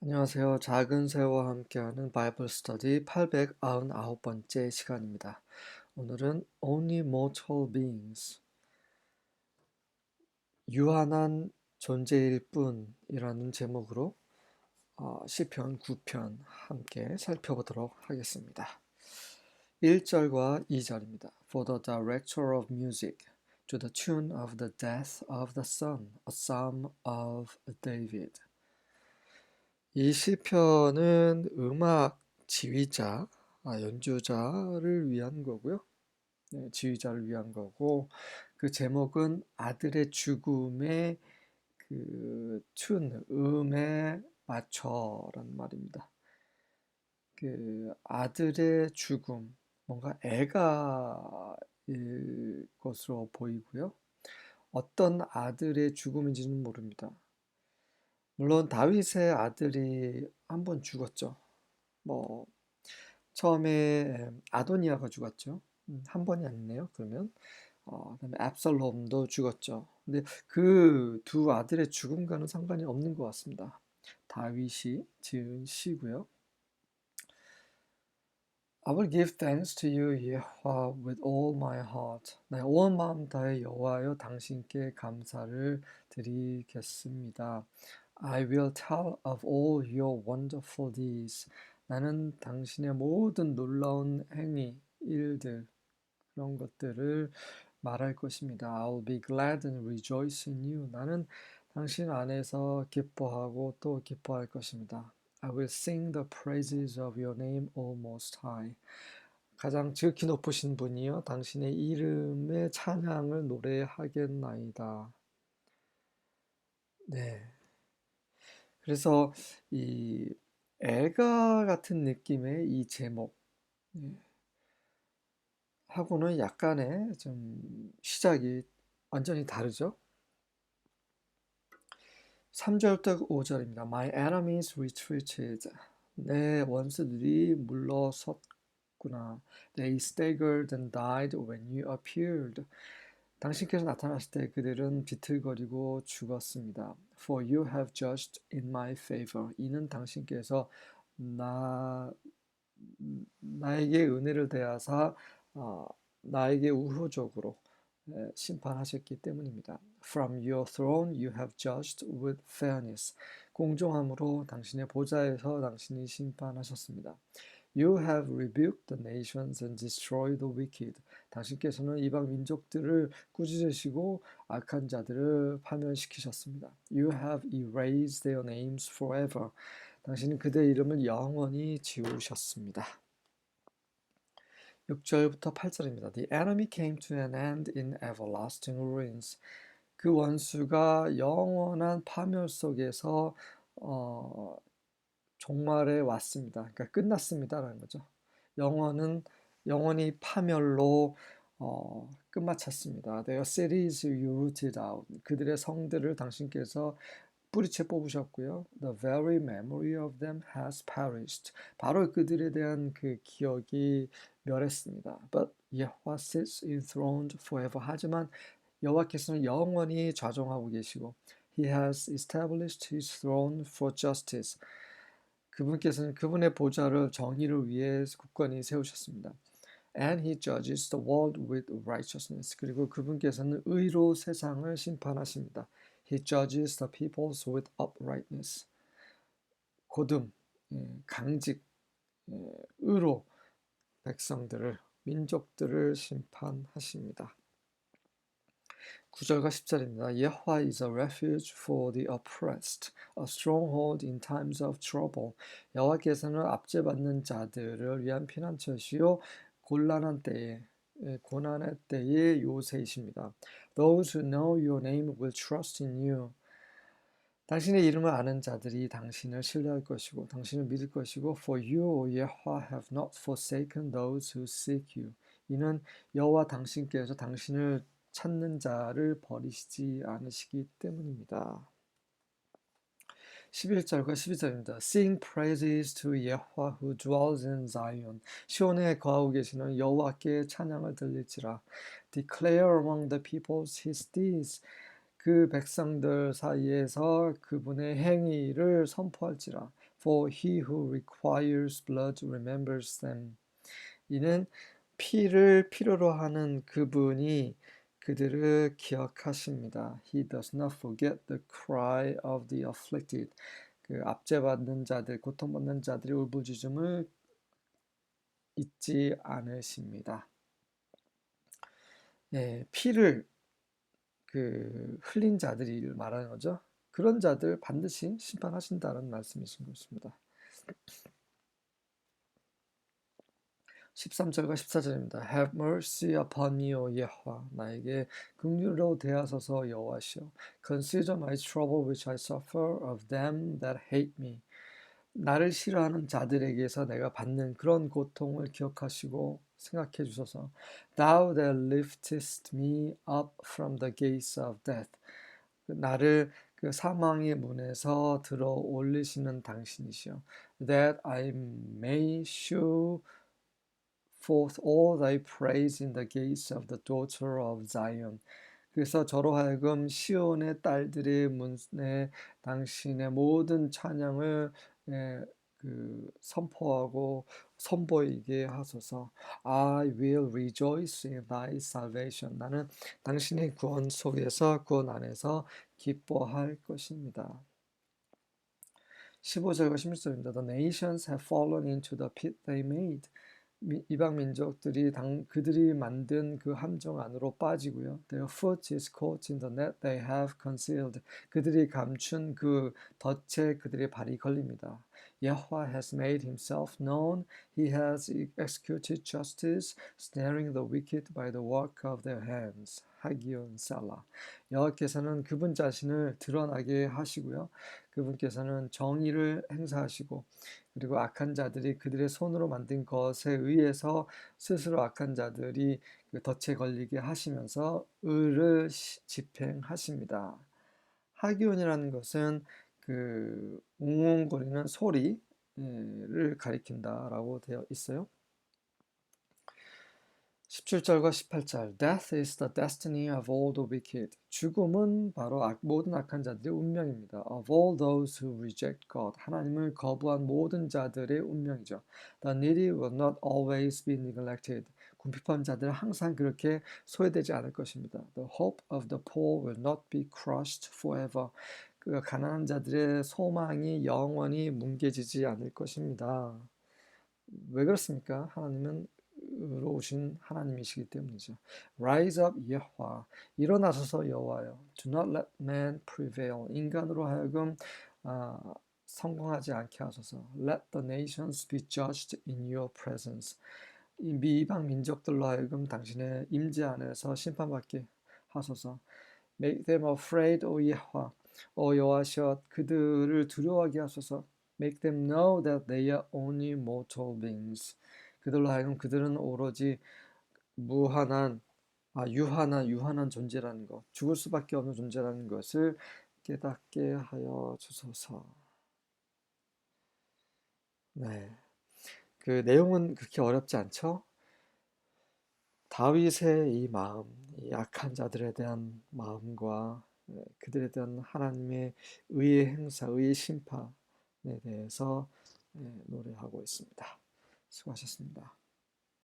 안녕하세요. 작은 새와 함께하는 바이블 스터디 899번째 시간입니다. 오늘은 Only Mortal Beings 유한한 존재일 뿐이라는 제목으로 어, 시편 9편 함께 살펴보도록 하겠습니다. 1절과 2절입니다. For the director of music to the tune of the death of the son, a psalm of David. 이 시편은 음악 지휘자, 아, 연주자를 위한 거고요. 네, 지휘자를 위한 거고 그 제목은 아들의 죽음의 그 튠, 음에 맞춰라는 말입니다. 그 아들의 죽음, 뭔가 애가일 것으로 보이고요. 어떤 아들의 죽음인지는 모릅니다. 물론 다윗의 아들이 한 번 죽었죠. 뭐 처음에 아도니아가 죽었죠. 음, 한 번이 아니네요. 그러면 어, 그다음에 압살롬도 죽었죠. 근데 그 두 아들의 죽음과는 상관이 없는 것 같습니다. 다윗이 지은 시고요. I will give thanks to you, 여호와, with all my heart. 나의 온 마음 다해 여호와여 당신께 감사를 드리겠습니다. I will tell of all your wonderful deeds. 나는 당신의 모든 놀라운 행위, 일들, 그런 것들을 말할 것입니다. I'll be glad and rejoice in you. 나는 당신 안에서 기뻐하고 또 기뻐할 것입니다. I will sing the praises of your name, O Most High. 가장 지극히 높으신 분이여 당신의 이름의 찬양을 노래하겠나이다. 네. 그래서 이 애가 같은 느낌의 이 제목 예, 하고는 약간의 좀 시작이 완전히 다르죠. 3절부터 5절입니다. My enemies retreated. 내 원수들이 물러섰구나. They staggered and died when you appeared. 당신께서 나타나실 때 그들은 비틀거리고 죽었습니다. For you have judged in my favor. 이는 당신께서 나 나에게 은혜를 대하사 어, 나에게 우호적으로 심판하셨기 때문입니다. From your throne you have judged with fairness. 공정함으로 당신의 보좌에서 당신이 심판하셨습니다. You have rebuked the nations and destroyed the wicked. 당신께서는 이방 민족들을 꾸짖으시고 악한 자들을 파멸시키셨습니다. You have erased their names forever. 당신은 그들의 이름을 영원히 지우셨습니다. 6절부터 8절입니다. The enemy came to an end in everlasting ruins. 그 원수가 영원한 파멸 속에서 어, 종말에 왔습니다. 그러니까 끝났습니다라는 거죠. 영원은 영원히 파멸로 어, 끝마쳤습니다. Their cities you rooted out. 그들의 성들을 당신께서 뿌리채 뽑으셨고요. The very memory of them has perished. 바로 그들에 대한 그 기억이 멸했습니다. But Yahweh sits enthroned forever. 하지만 여호와께서는 영원히 좌종하고 계시고 He has established His throne for justice. 그분께서는 그분의 보좌를 정의를 위해 굳건히 세우셨습니다. And he judges the world with righteousness. 그리고 그분께서는 의로 세상을 심판하십니다. He judges the peoples with uprightness. 고듬, 강직, 의로 백성들을, 민족들을 심판하십니다. 9절과 10절입니다. 여호와 is a refuge for the oppressed, a stronghold in times of trouble. 여호와께서는 압제받는 자들을 위한 피난처시요 곤란한 때에 고난의 때의 요새이십니다. Those who know your name will trust in you. 당신의 이름을 아는 자들이 당신을 신뢰할 것이고 당신을 믿을 것이고 For you, O Yahweh, have not forsaken those who seek you. 이는 여호와 당신께서 당신을 찾는 자를 버리시지 않으시기 때문입니다. 11절과 12절입니다. Sing praises to Yahweh who dwells in Zion. 시온에 거하고 계시는 여호와께 찬양을 들릴지라. Declare among the peoples his deeds. 그 백성들 사이에서 그분의 행위를 선포할지라. For he who requires blood remembers them. 이는 피를 필요로 하는 그분이 그들을 기억하십니다. He does not forget the cry of the afflicted. 그 압제받는 자들, 고통받는 자들의 울부짖음을 잊지 않으십니다. 예, 피를 그 흘린 자들이 말하는 거죠. 그런 자들 반드시 심판하신다는 말씀이신 것입니다. 13절과 14절입니다. Have mercy upon me, O 예호와. 나에게 긍휼로 대하소서 여호와시여. Consider my trouble which I suffer of them that hate me. 나를 싫어하는 자들에게서 내가 받는 그런 고통을 기억하시고 생각해 주소서. Thou that liftest me up from the gates of death. 나를 그 사망의 문에서 들어 올리시는 당신이시여. That I may shew forth all thy praise in the gates of the daughter of Zion. 그래서 저로 하여금 시온의 딸들의 문에 당신의 모든 찬양을 예, 그 선포하고 선보이게 하소서. I will rejoice in thy salvation. 나는 당신의 구원 속에서 구원 안에서 기뻐할 것입니다. 15절과 16절입니다. The nations have fallen into the pit they made. 이방 민족들이 당, 그들이 만든 그 함정 안으로 빠지고요. Their foot is caught in the net they have concealed. 그들이 감춘 그 덫에 그들의 발이 걸립니다. Yahweh has made himself known. He has executed justice, snaring the wicked by the work of their hands. 하기온 살라. 여호와께서는 그분 자신을 드러나게 하시고요. 그분께서는 정의를 행사하시고 그리고 악한 자들이 그들의 손으로 만든 것에 의해서 스스로 악한 자들이 그 덫에 걸리게 하시면서 의를 집행하십니다. 하기온이라는 것은 그 웅웅거리는 소리를 가리킨다라고 되어 있어요. 17절과 18절 Death is the destiny of all the wicked. 죽음은 바로 악, 모든 악한 자들의 운명입니다. Of all those who reject God. 하나님을 거부한 모든 자들의 운명이죠. The needy will not always be neglected. 궁핍한 자들은 항상 그렇게 소외되지 않을 것입니다. The hope of the poor will not be crushed forever. 그 가난한 자들의 소망이 영원히 뭉개지지 않을 것입니다. 왜 그렇습니까? 하나님은 의로우신 하나님이시기 때문이죠. Rise up 여호와 일어나소서 여호와여 Do not let man prevail 인간으로 하여금 아, 성공하지 않게 하소서 Let the nations be judged in your presence 이 미방 민족들로 하여금 당신의 임재 안에서 심판받게 하소서 Make them afraid, O 여호와 오 여호와시여 그들을 두려워하게 하소서 Make them know that they are only mortal beings 그들로 하여금 그들은 오로지 무한한 아, 유한한 유한한 존재라는 것, 죽을 수밖에 없는 존재라는 것을 깨닫게 하여 주소서. 네, 그 내용은 그렇게 어렵지 않죠? 다윗의 이 마음, 이 약한 자들에 대한 마음과 네, 그들에 대한 하나님의 의의 행사, 의의 심판에 대해서 네, 노래하고 있습니다. 수고하셨습니다.